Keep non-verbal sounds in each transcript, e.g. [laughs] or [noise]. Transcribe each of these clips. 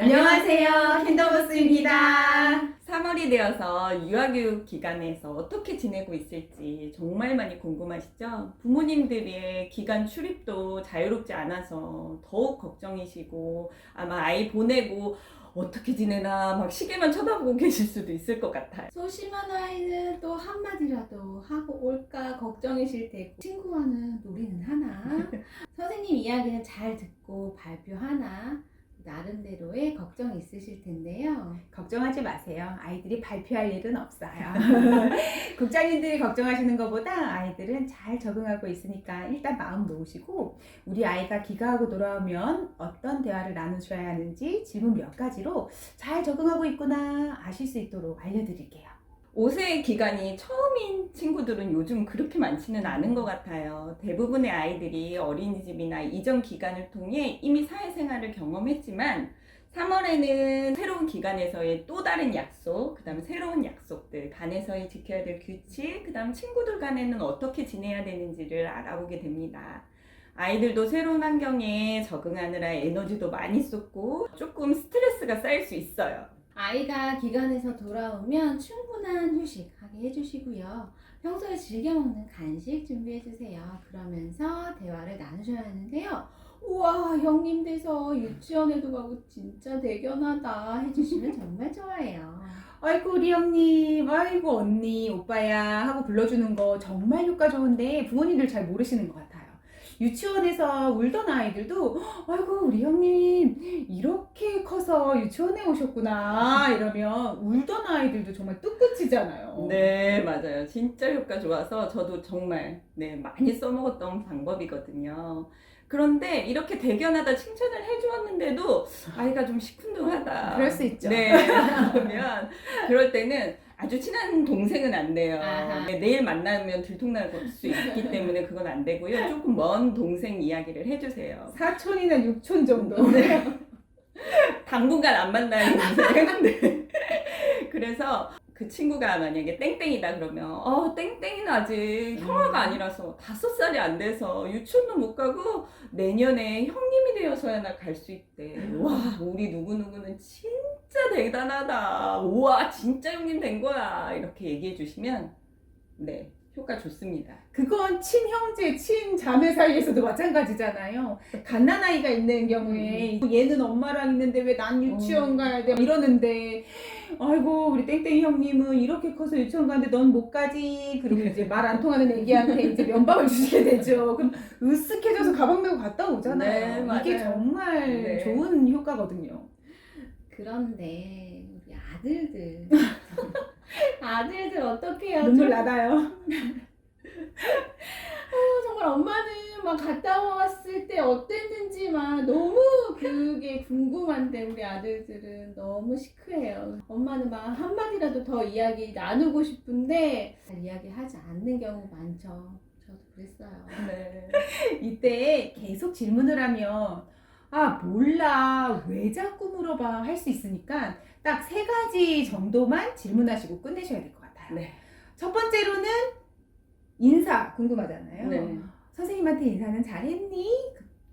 안녕하세요. 킨더버스입니다. 3월이 되어서 유아교육 기간에서 어떻게 지내고 있을지 정말 많이 궁금하시죠? 부모님들의 기간 출입도 자유롭지 않아서 더욱 걱정이시고 아마 아이 보내고 어떻게 지내나 막 시계만 쳐다보고 [laughs] 계실 수도 있을 것 같아요. 소심한 아이는 또 한마디라도 하고 올까 걱정이실 테고 친구와는 놀이는 하나 [laughs] 선생님 이야기는 잘 듣고 발표 하나 나름대로의 걱정이 있으실 텐데요. 걱정하지 마세요. 아이들이 발표할 일은 없어요. [laughs] 국장님들이 걱정하시는 것보다 아이들은 잘 적응하고 있으니까 일단 마음 놓으시고 우리 아이가 귀가하고 돌아오면 어떤 대화를 나누셔야 하는지 질문 몇 가지로 잘 적응하고 있구나 아실 수 있도록 알려드릴게요. 5세 기간이 처음인 친구들은 요즘 그렇게 많지는 않은 것 같아요. 대부분의 아이들이 어린이집이나 이전 기간을 통해 이미 사회생활을 경험했지만 3월에는 새로운 기관에서의 또 다른 약속, 그 다음에 새로운 약속들, 반에서의 지켜야 될 규칙, 그 다음 친구들 간에는 어떻게 지내야 되는지를 알아보게 됩니다. 아이들도 새로운 환경에 적응하느라 에너지도 많이 쏟고 조금 스트레스가 쌓일 수 있어요. 아이가 기관에서 돌아오면 충분한 휴식하게 해주시고요. 평소에 즐겨 먹는 간식 준비해주세요. 그러면서 대화를 나누셔야 하는데요. 우와, 형님 돼서 유치원에도 가고 진짜 대견하다 해주시면 정말 좋아해요. 아이고 우리 형님, 아이고 언니, 오빠야 하고 불러주는 거 정말 효과 좋은데 부모님들 잘 모르시는 것 같아요. 유치원에서 울던 아이들도 아이고 우리 형님 이렇게 커서 유치원에 오셨구나 이러면 울던 아이들도 정말 뚝끝이잖아요. 네, 맞아요. 진짜 효과 좋아서 저도 정말 네, 많이 써먹었던 방법이거든요. 그런데 이렇게 대견하다 칭찬을 해주었는데도 아이가 좀 시큰둥하다. 그럴 수 있죠. 네, 그러면 그럴 때는 아주 친한 동생은 안 돼요. 아하. 네, 내일 만나면 들통날 수 있기 때문에 그건 안 되고요. 조금 먼 동생 이야기를 해주세요. 사촌이나 육촌 정도. [laughs] 네. 당분간 안 만나는 동생. 네. 그래서 그 친구가 만약에 땡땡이다 그러면 어 땡땡이는 아직 형아가 아니라서 다섯 살이 안 돼서 유치원도 못 가고 내년에 형님이 되어서야 나 갈 수 있대. 와 우리 누구 누구는 진 짜 대단하다. 우와 진짜 형님 된 거야. 이렇게 얘기해 주시면 네 효과 좋습니다. 그건 친형제, 친자매 사이에서도 마찬가지잖아요. 갓난아이가 있는 경우에 얘는 엄마랑 있는데 왜 난 유치원 음. 가야 돼? 이러는데 아이고 우리 땡땡이 형님은 이렇게 커서 유치원 가는데 넌 못 가지. 그리고 이제 말 안 통하는 애기한테 이제 면박을 주시게 되죠. 그럼 으쓱해져서 가방 메고 갔다 오잖아요. 네, 이게 맞아요. 정말 네. 좋은 효과거든요. 그런데 우리 아들들 [laughs] 아들들 어떻게 해요? 눈물 나나요? [laughs] 어, 정말 엄마는 막 갔다 왔을 때 어땠는지 막 너무 그게 궁금한데 우리 아들들은 너무 시크해요. 엄마는 막 한마디라도 더 이야기 나누고 싶은데 잘 이야기하지 않는 경우 많죠. 저도 그랬어요. 네. 이때 계속 질문을 하면 아 몰라 왜 자꾸 물어봐 할 수 있으니까 딱 세 가지 정도만 질문하시고 끝내셔야 될 것 같아요. 네. 첫 번째로는 인사 궁금하잖아요. 네. 선생님한테 인사는 잘했니?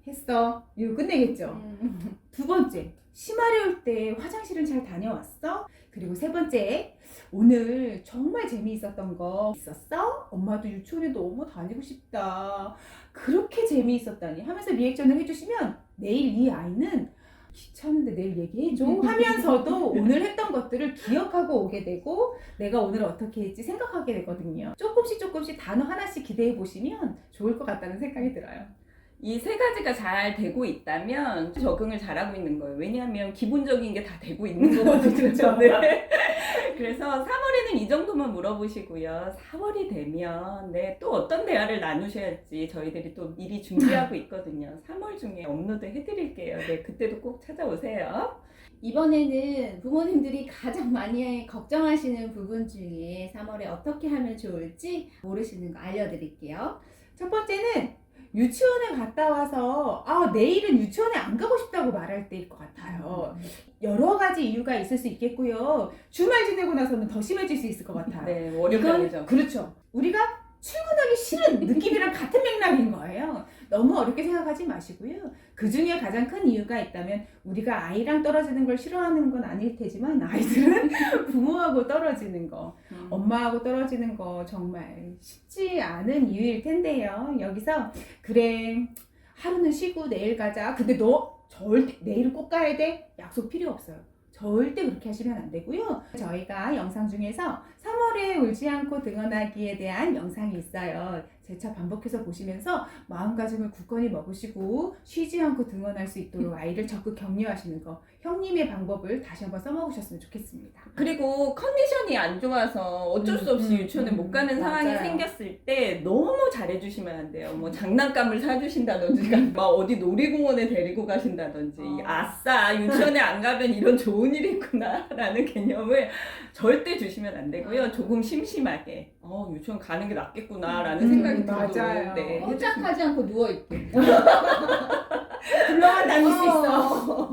했어. 이거 끝내겠죠. 음. 두 번째, 심하려울 때 화장실은 잘 다녀왔어? 그리고 세 번째, 오늘 정말 재미있었던 거 있었어? 엄마도 유치원에 너무 다니고 싶다. 그렇게 재미있었다니 하면서 리액션을 해주시면 내일 이 아이는 귀찮은데 내일 얘기해줘 하면서도 오늘 했던 것들을 기억하고 오게 되고 내가 오늘 어떻게 했지 생각하게 되거든요. 조금씩 조금씩 단어 하나씩 기대해 보시면 좋을 것 같다는 생각이 들어요. 이 세 가지가 잘 되고 있다면 적응을 잘하고 있는 거예요. 왜냐하면 기본적인 게 다 되고 있는 거거든요. 그렇죠. [laughs] 네. 그래서 3월에는 이 정도만 물어보시고요. 4월이 되면 네, 또 어떤 대화를 나누셔야 할지 저희들이 또 미리 준비하고 [laughs] 있거든요. 3월 중에 업로드 해드릴게요. 네, 그때도 꼭 찾아오세요. 이번에는 부모님들이 가장 많이 걱정하시는 부분 중에 3월에 어떻게 하면 좋을지 모르시는 거 알려드릴게요. 첫 번째는 유치원에 갔다 와서 아 내일은 유치원에 안 가고 싶다고 말할 때일 것 같아요. 여러 가지 이유가 있을 수 있겠고요. 주말 지내고 나서는 더 심해질 수 있을 것 같아요. 네, 월요일이죠. 그렇죠. 우리가 출근하기 싫은 [laughs] 느낌이랑 같은 맥락인 거예요. 너무 어렵게 생각하지 마시고요. 그 중에 가장 큰 이유가 있다면 우리가 아이랑 떨어지는 걸 싫어하는 건 아닐 테지만 아이들은 [laughs] 부모하고 떨어지는 거, 음. 엄마하고 떨어지는 거 정말 쉽지 않은 이유일 텐데요. 여기서 그래 하루는 쉬고 내일 가자. 근데 너 절대 내일은 꼭 가야 돼. 약속 필요 없어요. 절대 그렇게 하시면 안 되고요. 저희가 영상 중에서 3월에 울지 않고 등원하기에 대한 영상이 있어요. 재차 반복해서 보시면서 마음가짐을 굳건히 먹으시고 쉬지 않고 등원할 수 있도록 아이를 적극 격려하시는 거 형님의 방법을 다시 한번 써먹으셨으면 좋겠습니다. 그리고 컨디션이 안 좋아서 어쩔 수 없이 음, 유치원에 음, 못 가는 상황이 맞아요. 생겼을 때 너무 잘해주시면 안 돼요. 뭐 장난감을 사주신다든지, 막 어디 놀이공원에 데리고 가신다든지, 어. 아싸 유치원에 안 가면 이런 좋은 일이 있구나라는 개념을 절대 주시면 안 되고요. 조금 심심하게, 어 유치원 가는 게 낫겠구나라는 음, 생각이 들도록 맞아요. 네, 해주시면 꼼짝하지 않고 누워있게. [laughs] 불러만 다닐 수 있어.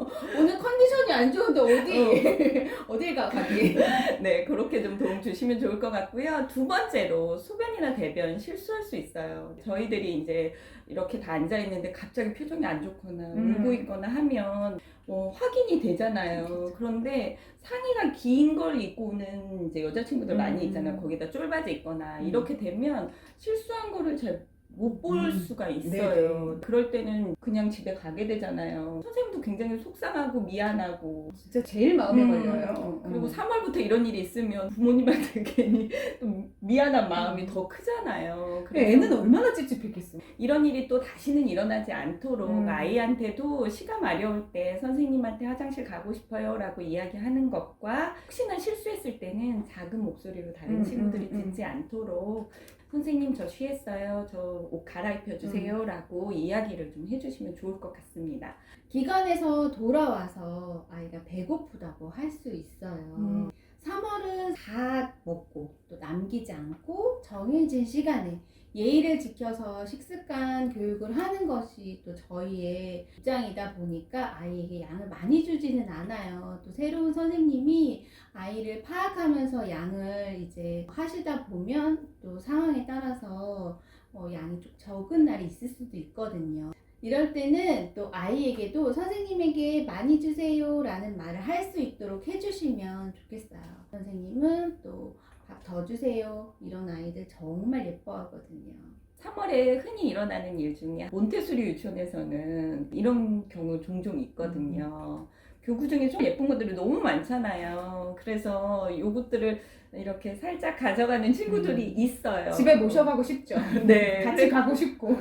어, 안 좋은데 어디 [laughs] 어딜 가 가기. [laughs] 네, 그렇게 좀 도움 주시면 좋을 것 같고요. 두 번째로 소변이나 대변 실수할 수 있어요. 저희들이 이제 이렇게 다 앉아 있는데 갑자기 표정이 안 좋거나 음. 울고 있거나 하면 뭐 확인이 되잖아요. 그런데 상의가 긴 걸 입고 오는 이제 여자친구들 많이 음. 있잖아요. 거기다 쫄바지 입거나 음. 이렇게 되면 실수한 거를 잘 못 볼 음. 수가 있어요. 네네. 그럴 때는 그냥 집에 가게 되잖아요. 선생님도 굉장히 속상하고 미안하고 진짜 제일 마음에 음, 걸려요. 그리고 음. 3월부터 이런 일이 있으면 부모님한테 [laughs] 괜히 좀 미안한 마음이 음. 더 크잖아요. 그래, 애는 얼마나 찝찝했겠어. 이런 일이 또 다시는 일어나지 않도록 음. 아이한테도 시가 마려울 때 선생님한테 화장실 가고 싶어요라고 이야기하는 것과 혹시나 실수했을 때는 작은 목소리로 다른 음, 친구들이 음, 음. 듣지 않도록 선생님 저 취했어요. 저 옷 갈아입혀 주세요라고 이야기를 좀 해주시면 좋을 것 같습니다. 기관에서 돌아와서 아이가 배고프다고 할 수 있어요. 음. 3월은 다 먹고 또 남기지 않고 정해진 시간에 예의를 지켜서 식습관 교육을 하는 것이 또 저희의 입장이다 보니까 아이에게 양을 많이 주지는 않아요. 또 새로운 선생님이 아이를 파악하면서 양을 이제 하시다 보면 또 상황에 따라서 어, 양이 좀 적은 날이 있을 수도 있거든요. 이럴 때는 또 아이에게도 선생님에게 많이 주세요 라는 말을 할 수 있도록 해주시면 좋겠어요. 선생님은 또밥 더 주세요. 이런 아이들 정말 예뻐하거든요. 3월에 흔히 일어나는 일 중에 몬테소리 유치원에서는 이런 경우 종종 있거든요. 교구 중에 좀 예쁜 것들이 너무 많잖아요. 그래서 요것들을 이렇게 살짝 가져가는 친구들이 있어요. 집에 모셔가고 싶죠. [laughs] 네. 같이 가고 싶고.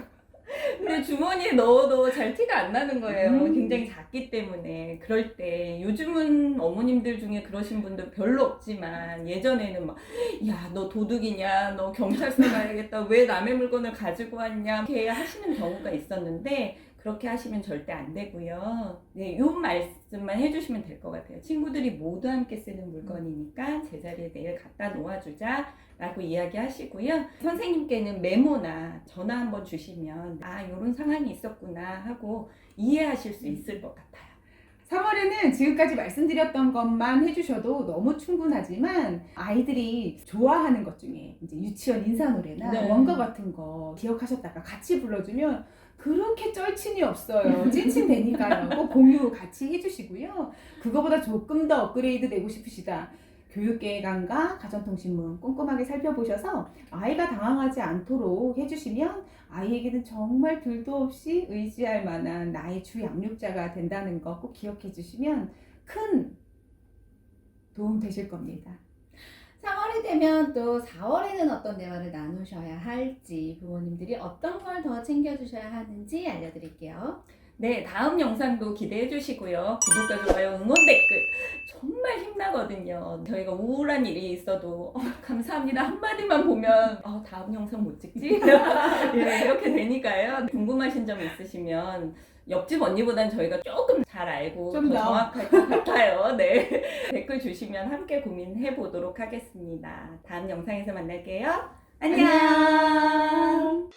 근데 주머니에 넣어도 잘 티가 안 나는 거예요. 음. 굉장히 작기 때문에. 그럴 때 요즘은 어머님들 중에 그러신 분들 별로 없지만 예전에는 막, 야, 너 도둑이냐? 너 경찰서 가야겠다. 왜 남의 물건을 가지고 왔냐? 이렇게 하시는 경우가 있었는데 그렇게 하시면 절대 안 되고요. 네, 요 말씀만 해주시면 될 것 같아요. 친구들이 모두 함께 쓰는 물건이니까 제자리에 내일 갖다 놓아주자. 라고 이야기하시고요. 선생님께는 메모나 전화 한번 주시면 아 이런 상황이 있었구나 하고 이해하실 수 있을 것 같아요. 3월에는 지금까지 말씀드렸던 것만 해주셔도 너무 충분하지만 아이들이 좋아하는 것 중에 이제 유치원 인사 노래나 네. 원가 같은 거 기억하셨다가 같이 불러주면 그렇게 쩔친이 없어요. 찐친되니까요. 꼭 공유 같이 해주시고요. 그거보다 조금 더 업그레이드 되고 싶으시다. 교육계획안과 가정통신문 꼼꼼하게 살펴보셔서 아이가 당황하지 않도록 해주시면 아이에게는 정말 둘도 없이 의지할 만한 나의 주 양육자가 된다는 거 꼭 기억해 주시면 큰 도움 되실 겁니다. 3월이 되면 또 4월에는 어떤 대화를 나누셔야 할지 부모님들이 어떤 걸 더 챙겨주셔야 하는지 알려드릴게요. 네 다음 영상도 기대해 주시고요. 구독과 좋아요 응원 댓글 정말 힘나거든요. 저희가 우울한 일이 있어도 어, 감사합니다 한마디만 보면 어, 다음 영상 못 찍지? [laughs] 예, 이렇게 되니까요. 궁금하신 점 있으시면 옆집 언니보단 저희가 조금 잘 알고 좀더 더. 정확할 것 같아요. [laughs] 네. 댓글 주시면 함께 고민해 보도록 하겠습니다. 다음 영상에서 만날게요. 안녕.